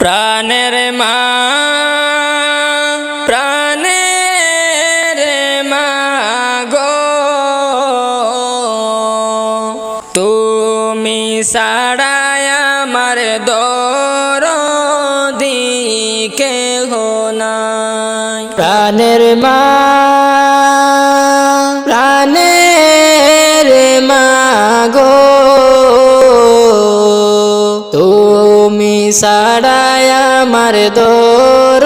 প্রাণের মা আমার দর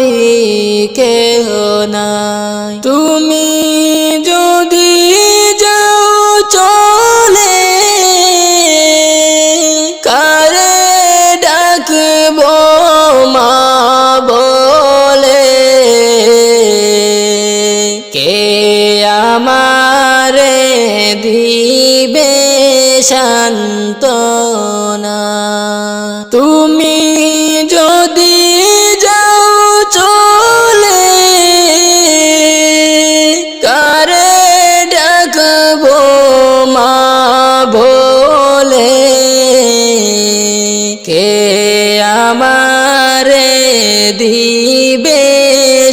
দিকে নাই। তুমি যদি যাও চলে, কারে ডাকব মা বলে? কে আমারে দিবে শান্তনা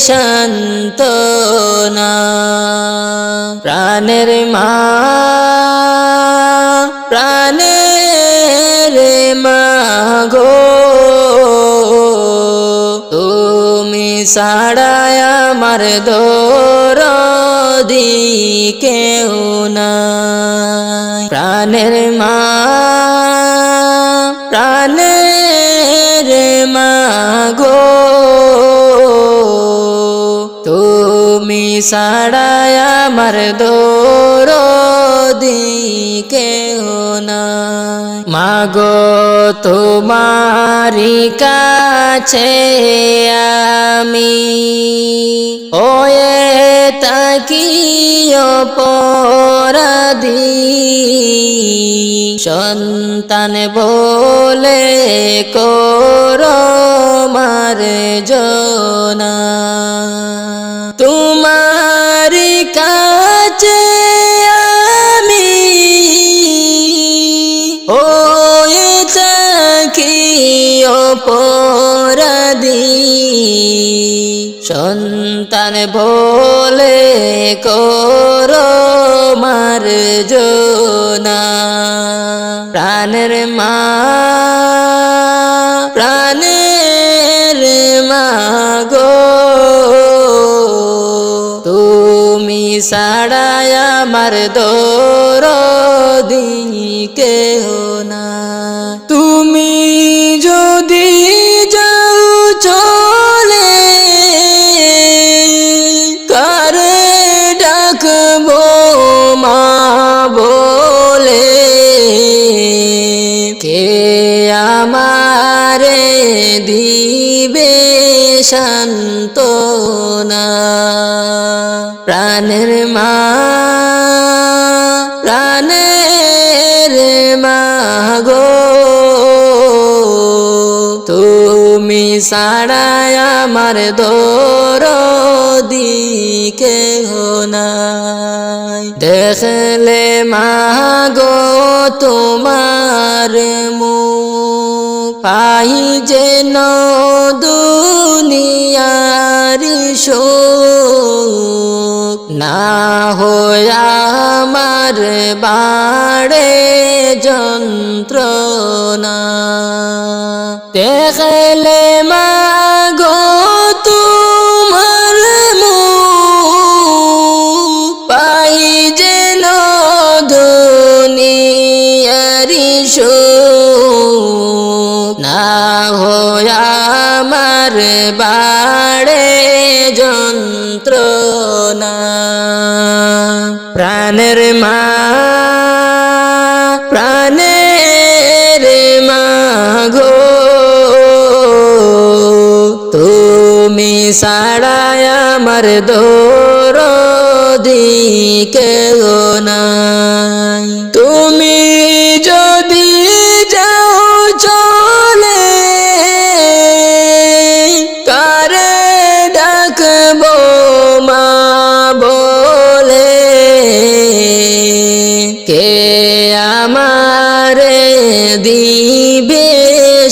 শান্তনা প্রাণের মা প্রাণের মা গো। তুমি সাড়ায় আমার দর দিকে নাই। প্রাণের মা প্রাণের মা সাড়ায় আমার দোর দিকে নাই। মাগো তোমারি কাছে আমি, ওয়ে তাকিও পরাদি সন্তান বলে কর মার জনা। অপরাধী। সন্তান বলে কর মার জনা প্রাণের মা প্রাণের মা গো। তুমি সাড়ায় আমার দোর দিকে না দিবে শান্তনা প্রাণের মা প্রাণের মা গো, তুমি সাড়ায় আমার দর দিকে নাই। দেখলে মা গো তোমার মুখ পাই যেন দুনিয়ার শোক না হয়া আমার বাড়ে যন্ত্রণা। দেখলে মা গো তোমার পাই যেন দুনিয়ারি শোক বাড়ে যন্ত্রণা। প্রাণের মা প্রাণের মা গো তুমি সাড়ায় আমার দোর দিকে নাই।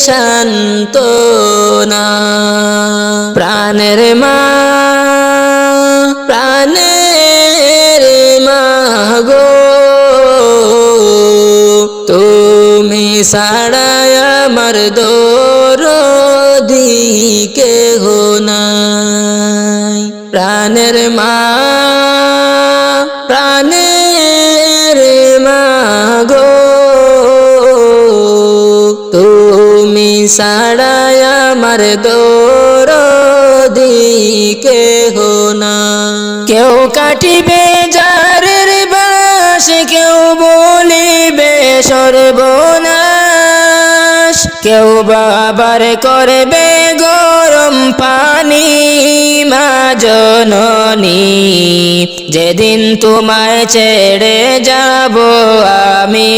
শান্ত না। প্রাণের মা প্রাণের মা গো, তুমি সাড়ায় আমার দরদি কে হো নাই। প্রাণের মা প্রাণের মা গো সাড়ায় আমার দরদি কে হো না। কেউ কাটিবে যারের বাস, কেউ বলিবে সর্বনাশ। কেউ বাবার করবে গরম পানি মা জননী। যেদিন তোমায় ছেড়ে যাব আমি,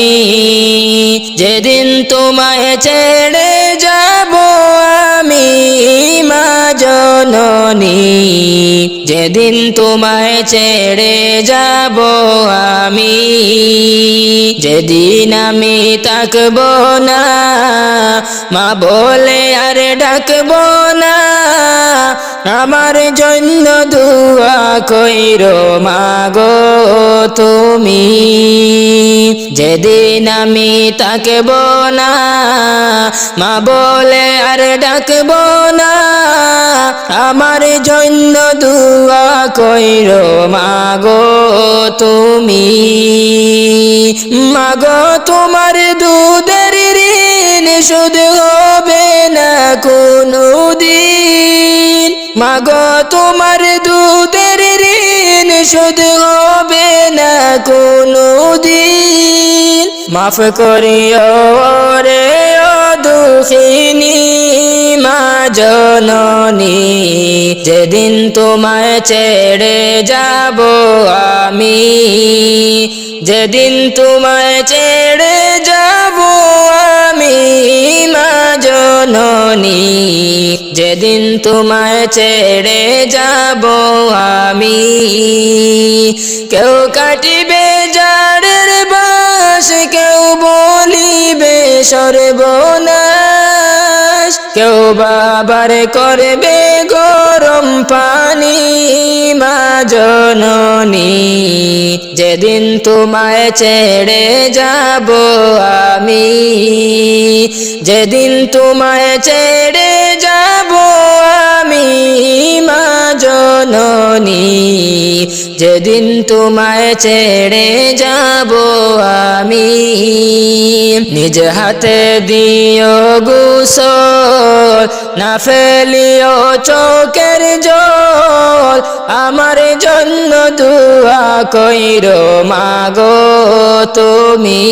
যেদিন তোমায় ছেড়ে যাব আমি মা জননী। যেদিন তোমায় ছেড়ে যাব আমি, যেদিন আমি তাকব না, মা বলে আর ডাকব না। আমার জন্য দুয়া কইর, মাগো তুমি। যেদিন আমি তাকব না, মা বলে আর ডাকব না। আমার জন্য দুয়া কইর, মাগো তুমি। মাগো তোমার দুধের ঋণ শুধু হবে না কোনো দিন। মাগো, তোমার দুধের ঋণ শুধু হবে না কোনো দিন। মাফ করিও রে দুঃখিনী, মা জননী, যেদিন তোমায় ছেড়ে যাব আমি, যেদিন তোমায় ছেড়ে যাব আমি মা জননী যেদিন তোমায় ছেড়ে যাব আমি। কেউ কাটিবে জাড়ের বাস কেউ বলিবে সর্বনাশ কেউ বাবার করবে গরম পানি। মা জননী, যেদিন তোমায় ছেড়ে যাব আমি, যেদিন তোমায় ছেড়ে যাব আমি। যেদিন তোমায় ছেড়ে যাব আমি, নিজ হাতে দিও গুসল, না ফেলিও চোখের জল, আমার জন্য দুয়া কইর মাগো তুমি।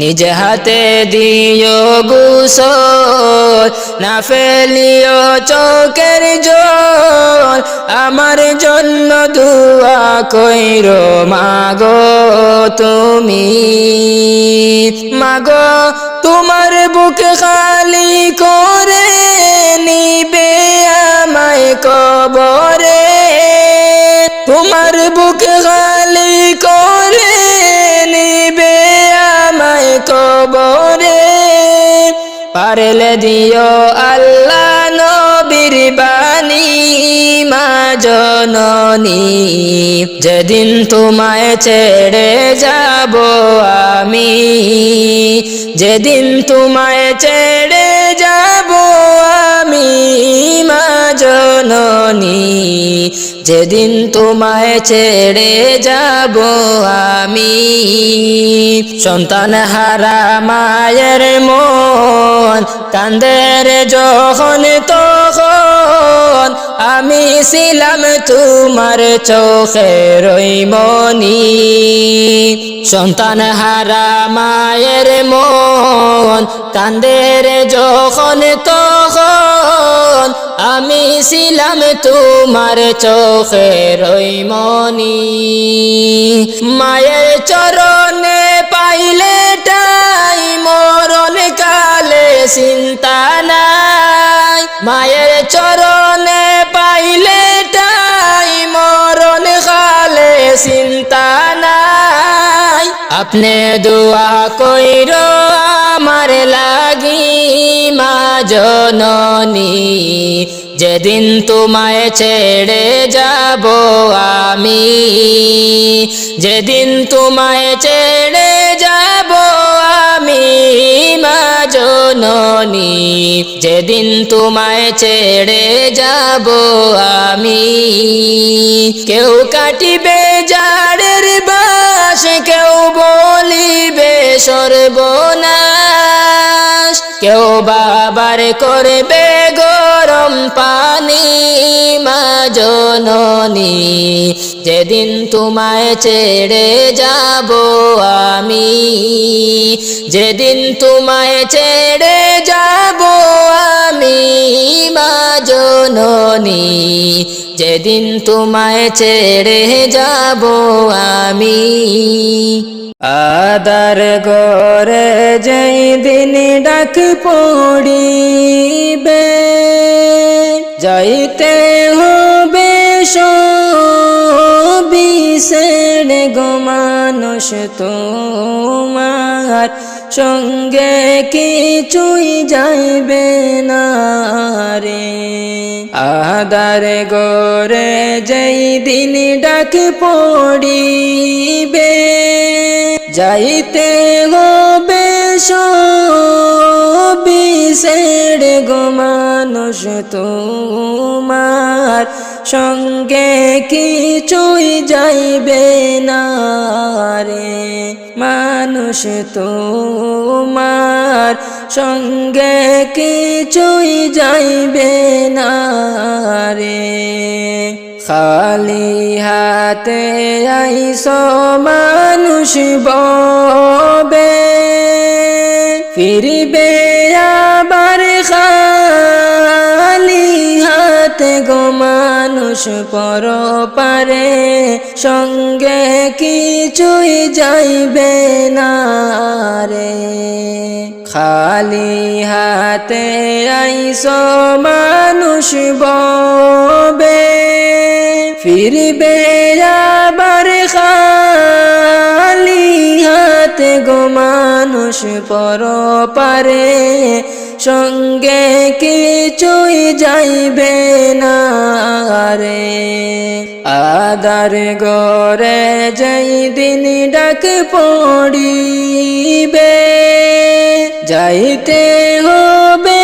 নিজ হাতে দিও গুসল, না ফেলিও চোখের জল, আমার জন্য দুয়া কইর, মাগো তুমি। মাগো, তোমার বুক খালি করে নিবে আমায় কবরে। তোমার বুক খালি করে নিবে আমায় কবরে। পারলে দিও আল্লাহ নবীর বাণী মা জননী যেদিন তোমায় ছেড়ে যাব আমি যেদিন তোমায় ছেড়ে জননী, যেদিন তোমায় ছেড়ে যাব আমি। সন্তান হারা মায়ের মন কান্দের যখন তখন। আমি ছিলাম তোমার চোখের মনি সন্তান হারা মায়ের মন কান্দের যখন তখন। ছিলাম তোমার চোখের মনি মায়ের চরণে পাইলে টাই মরণ কালে চিন্তা নাই। মায়ের চরণে পাইলে টাই মরণ কালে চিন্তা নাই। আপনি দোয়া কইর আমার লাগি মা জননী, যেদিন তোমায় ছেড়ে যাব আমি, যেদিন তোমায় ছেড়ে যাব আমি, মা জননী, যেদিন তোমায় ছেড়ে যাব আমি। কেউ কাটিবে জাড়ের বাস, কেউ বলিবে সর্বনাশ কেউ বাবার করবে গরম পানি, মা জননী। যেদিন তোমায় ছেড়ে যাব আমি, যেদিন তোমায় ছেড়ে যাব আমি, মা জননী। যেদিন তোমায় ছেড়ে যাব আমি। আদার গরে যেই দিন ডাক পড়িবে, যাইতে হবে বিশের গো মানুষ তোমার সঙ্গে কিছুই যাইবে না রে। আদার গরে যেই দিন ডাক পড়িবে যাইতে হবে বিশের গো মানুষ তোমার। সঙ্গে কিছুই যাইবে না রে মানুষ তোমার। সঙ্গে কিছুই যাইবে না রে খালি হাতে আইস মানুষ ববে। ফিরবে আবার খালি হাতে গো মানুষ পর পারে সঙ্গে কিছুই যাইবে না রে। খালি হাতে আইস, মানুষ ববে। ফিরবে আবার খালি হাতে গো, মানুষ পর পারে সঙ্গে কিছুই যাইবে না রে আদার গরে যাই দিন ডাক পড়িবে। যাইতে হবে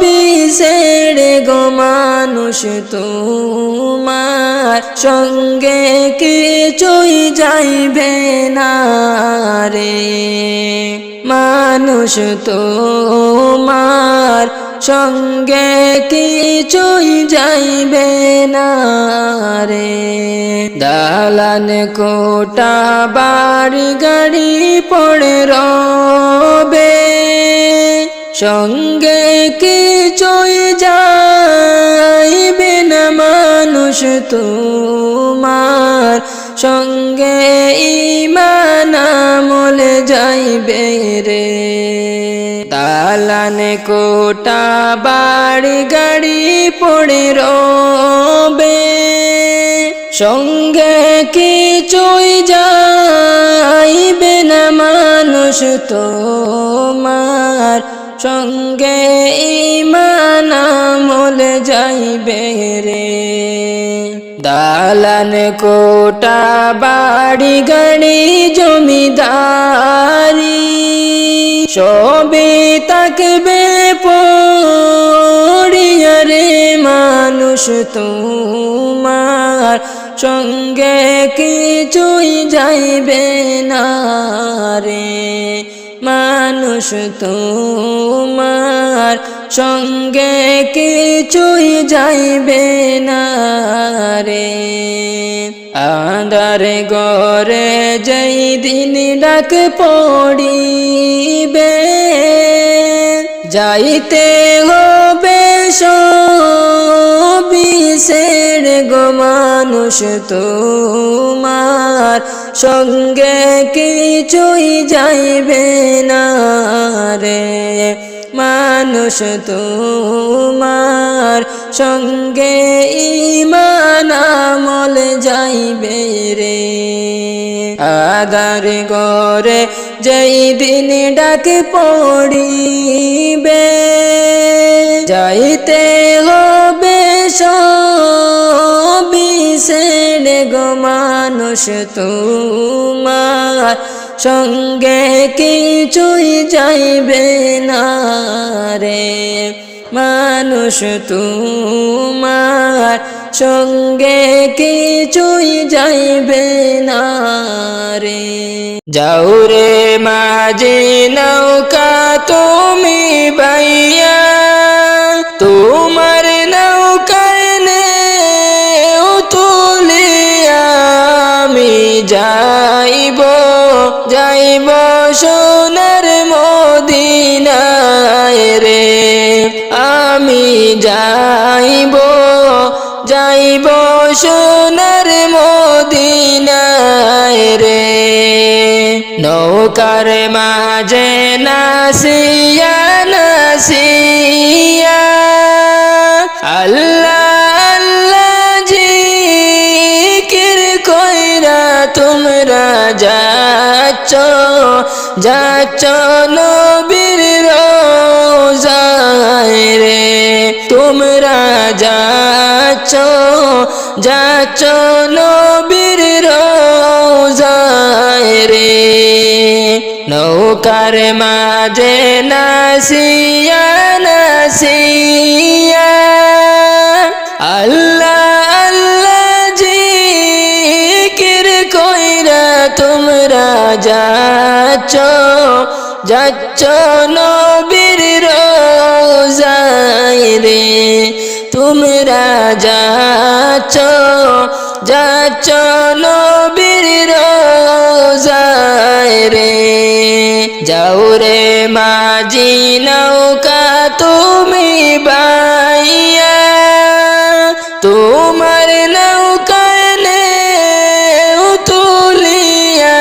বিশের গো মানুষ তোমার সঙ্গে কিছুই যাইবে না রে। মানুষ তোমার সঙ্গে কিছুই যাইবে না রে। দালান কোটা বাড়ি গাড়ি পড়ে রবে, সঙ্গে কিছুই যাইবে না মানুষ তোমার সঙ্গে ইমান আমলে যাইবে রে। দালান কোটা বাড়ি গাড়ি পড়ে রবে। সঙ্গে কিছুই যাইবে না মানুষ তোমার। সঙ্গে ইমান আমল যাইবে রে। দালান কোটা বাড়ি গাড়ি জমিদারি। সবে তাকবে পড়িয়া রে মানুষ তোমার। সঙ্গে কিছুই যাইবে না রে। মানুষ তোমার সঙ্গে কিছুই যাইবে না রে। আন্ধার গরে যেই দিন ডাক পড়িবে, যাইতে হবে বিশের গো মানুষ তোমার সঙ্গে কিছুই যাইবে না রে। মানুষ তোমার সঙ্গে ইমান আমল যাইবে রে। আদার গরে যেই দিন ডাক পড়িবে, যাইতে হবে সবিষের গো মানুষ তোমার। সঙ্গে কিছুই যাইবে না রে। মানুষ তোমার সঙ্গে কিছুই যাইবে না রে। যাও রে মাঝে নৌকা তুমি বাইয়া, তোমার নৌকায় সোনার মদিনায় রে। নৌকার মাঝে নাসিয়া নাসিয়া। আল্লাহ আল্লাহ জিকির কইরা তোমরা যাচ্ছ যাচ্ছ রোজায় রে। তোমরা যাচ্ছ যাচ্ছ নবীর রোজায় রে। নৌকার মাঝে নাসিয়া নাসিয়া। আল্লাহ আল্লাহ জিকির কইরা তোমরা যাচ্ছ যাচ্ছ নবীর রোজায় রে। তোমরা যাচ্ছ যাচ্ছ নবীর রোজায় রে। যাও রে মাঝি নৌকা, তুমি বাইয়া। তোমার নৌকায় তুলিয়া,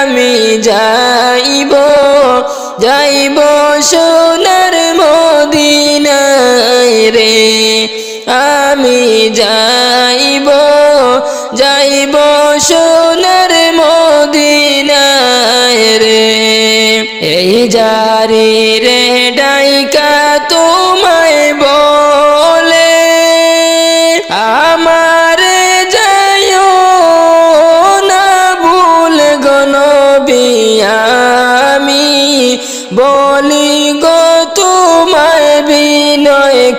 আমি যাইব যাইব মদিনায় রে আমি যাইব যাইব সোনার মদিনায় রে। এই জারি রে ডাইকা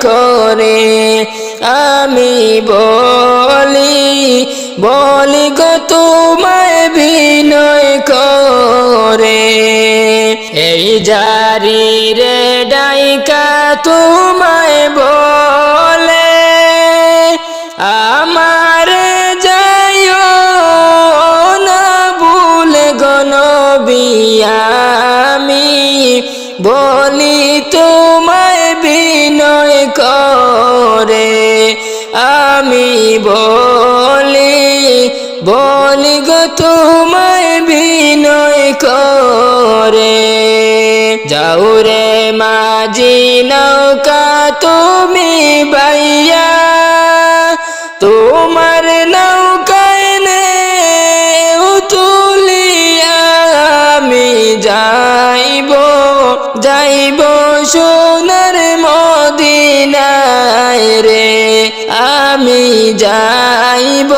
করে, আমি বলি বলি গো তোমায় বিনয় করে। এই জারি রে ডাইকা তোমায় বলে, আমার যাইও না ভুল গনবিয়ামি বলি করে, আমি বলি বলি গো তোমায় বিনয় করে। যাও রে মাঝি নৌকা, তুমি বাইয়া, তোমার নৌকায় নে তুলিয়া, আমি যাইব যাইব মদিনায় রে আমি যাইব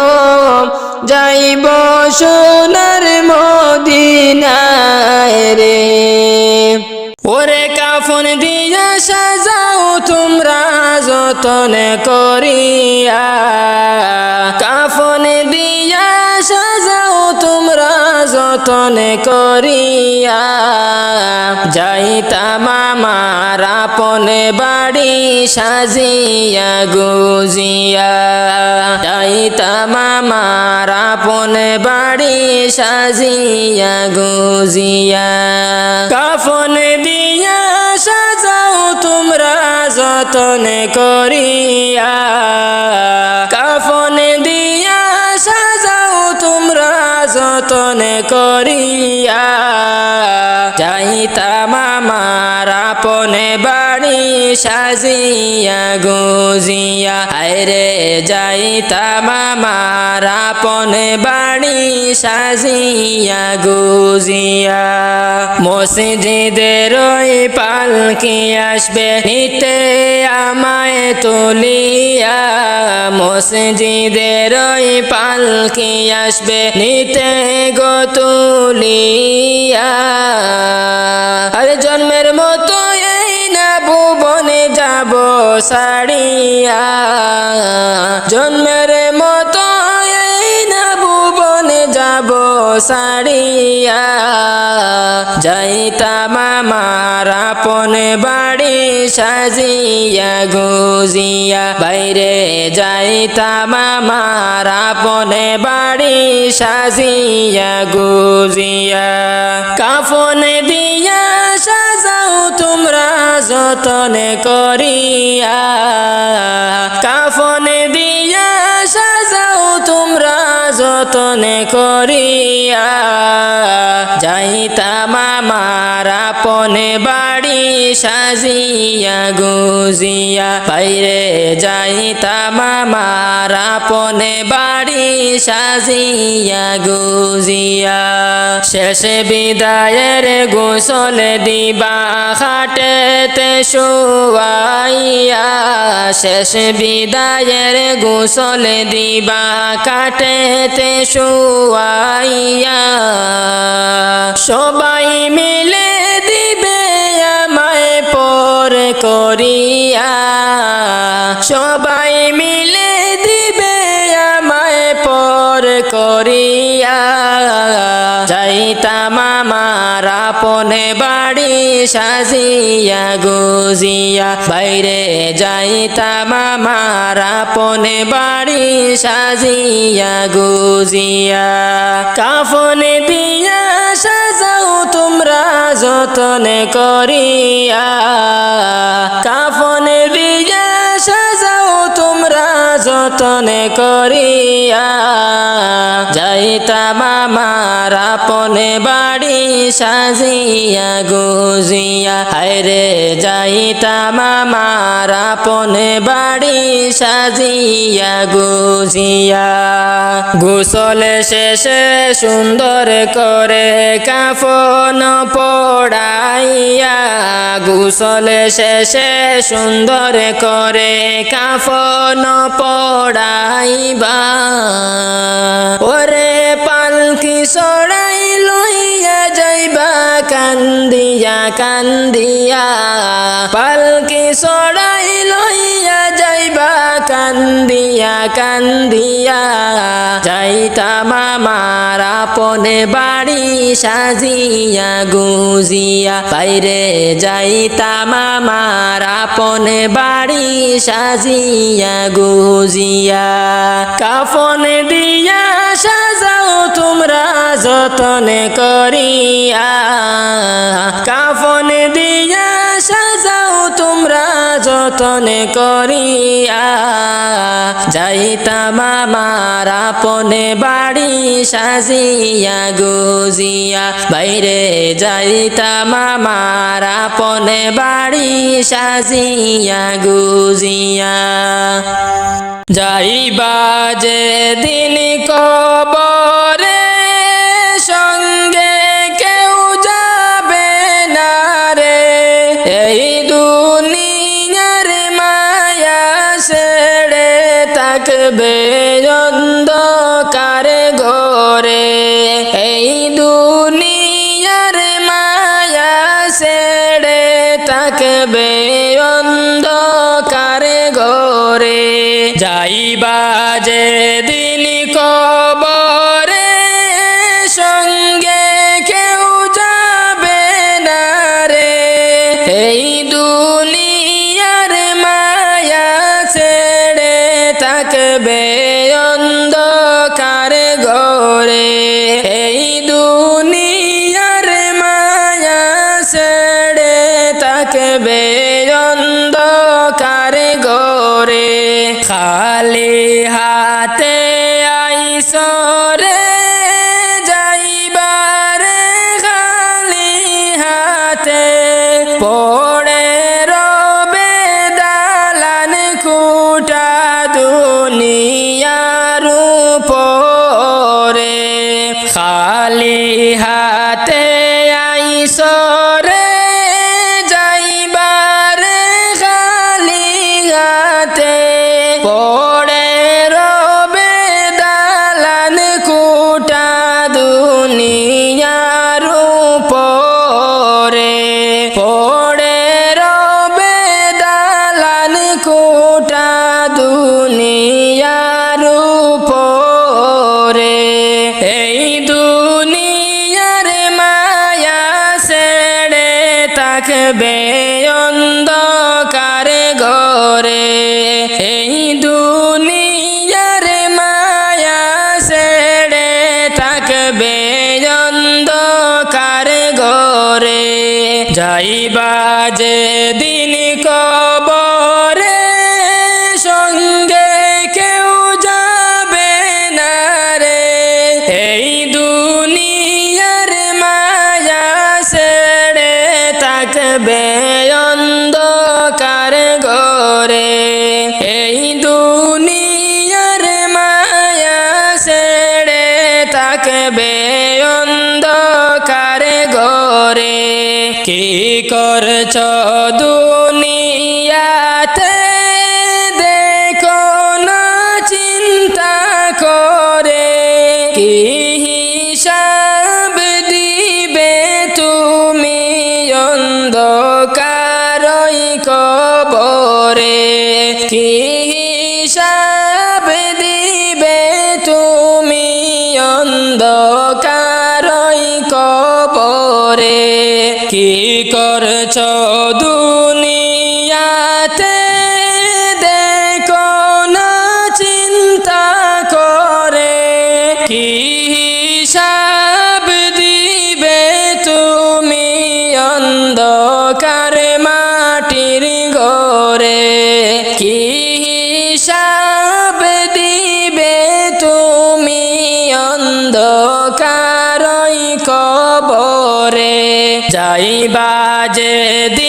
যাইব সোনার মদিনায় রে। ওরে কাফন দিয়া সাজাও তোমরা যতনে করিয়া। যতন করিয়া যাইতাম আমার আপনে বাড়ি সাজিয়া গুজিয়া। যাইতাম আমার আপনে বাড়ি সাজিয়া গুজিয়া। কাফন দিয়া সাজাও তোমরা যতন করিয়া। কাফন দিয়া সাজাও তোমরা যতন করিয়া যাইতাম আমার আপনে আপনে বাড়ি সাজিয়া গুজিয়া আরে যাইতাম আমার আপনে বাড়ি সাজিয়া গুজিয়া। মসজিদের ওই পালকি আসবে, নিতে আমায় তুলিয়া। মসজিদের ওই পালকি আসবে, নিতে গো তুলিয়া। আরে জন্মের মতো এই না ভুবনে যাব সারিয়া। জন্মের মতো সাড়িয়া যাইতাম আমার আপন বাড়ি সাজিয়া, গুজিয়া। বাইরে যাইতাম আমার আপন বাড়ি সাজিয়া, গুজিয়া। কাফন দিয়া সাজাও তোমরা যতন করিয়া। সাজিয়া গুজিয়া, বাইরে যাইতাম আমার আপনে বাড়ি সাজিয়া গুজিয়া। শেষে বিদায়ের গোসল দিবা খাটেতে শুয়াইয়া, শেষ বিদায়ের গোসল দিবা কাটেতে শুয়াইয়া। সবাই মিলে দিবে পর করিয়া সবাই মিলে দিবে আমায় পর করিয়া। যাইতাম আমার আপনে বাড়ি সাজিয়া গুজিয়া, বাইরে যাইতাম আমার আপনে বাড়ি সাজিয়া গুজিয়া। কাফন দিয়া সাজাও তোমরা যতনে করিয়া যতন করিয়া যাইতাম আমার আপনে বাড়ি সাজিয়া গুজিয়া। হায়রে যাইতাম আমার আপনে বাড়ি সাজিয়া গুজিয়া। গোসল শেষে সুন্দর করে কাফন পড়াইয়া। গোসল শেষে সুন্দর করে কাফন পড়াইবা ওরে পালকি সড়াই লইয়া যাইবা? কান্দিয়া কান্দিয়া। পালকি সড়াই লইয়া যাইবা কান্দিয়া কান্দিয়া, যাইতাম আমার আপনে বাড়ি সাজিয়া গুজিয়া। বাইরে যাইতাম আমার আপনে বাড়ি সাজিয়া গুজিয়া। কাফন দিয়া সাজাও তোমরা যতন করিয়া। কাফন দিয়া সাজাও তোমরা যতনে করিয়া। যাইতাম আমার আপনে বাড়ি সাজিয়া গুজিয়া। বাইরে যাইতাম আমার আপনে বাড়ি সাজিয়া গুজিয়া। যাইবা যে দিন কবরে থাকবে অন্ধকার ঘরে। এই দুনিয়ার মায়া ছেড়ে থাকবে অন্ধকার ঘরে। কি করছ দু করছ দুনিয়াতে? দেখো না, চিন্তা করে। কি হিসাব দিবে তুমি অন্ধকার মাটির ঘরে? কি হিসাব দিবে তুমি অন্ধকারই কবরে? যাইবা যে